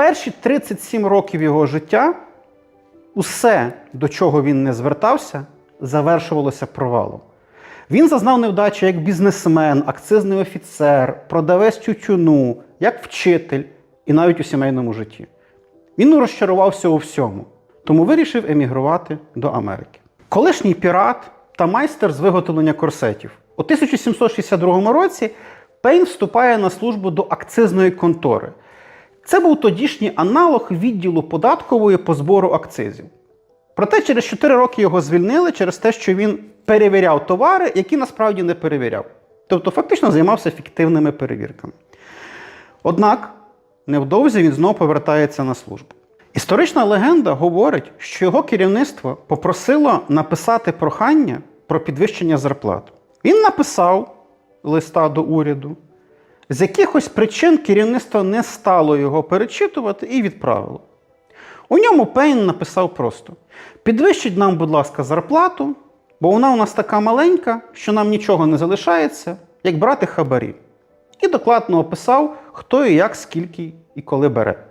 перші 37 років його життя усе, до чого він не звертався, завершувалося провалом. Він зазнав невдачі як бізнесмен, акцизний офіцер, продавець тютюну, як вчитель і навіть у сімейному житті. Він розчарувався у всьому, тому вирішив емігрувати до Америки. Колишній пірат та майстер з виготовлення корсетів. У 1762 році Пейн вступає на службу до акцизної контори. Це був тодішній аналог відділу податкової по збору акцизів. Проте через 4 роки його звільнили через те, що він перевіряв товари, які насправді не перевіряв. Тобто фактично займався фіктивними перевірками. Однак невдовзі він знову повертається на службу. Історична легенда говорить, що його керівництво попросило написати прохання про підвищення зарплат. Він написав листа до уряду. З якихось причин керівництво не стало його перечитувати і відправило. У ньому Пейн написав просто: підвищіть нам, будь ласка, зарплату, бо вона у нас така маленька, що нам нічого не залишається, як брати хабарі. І докладно описав, хто і як, скільки і коли бере.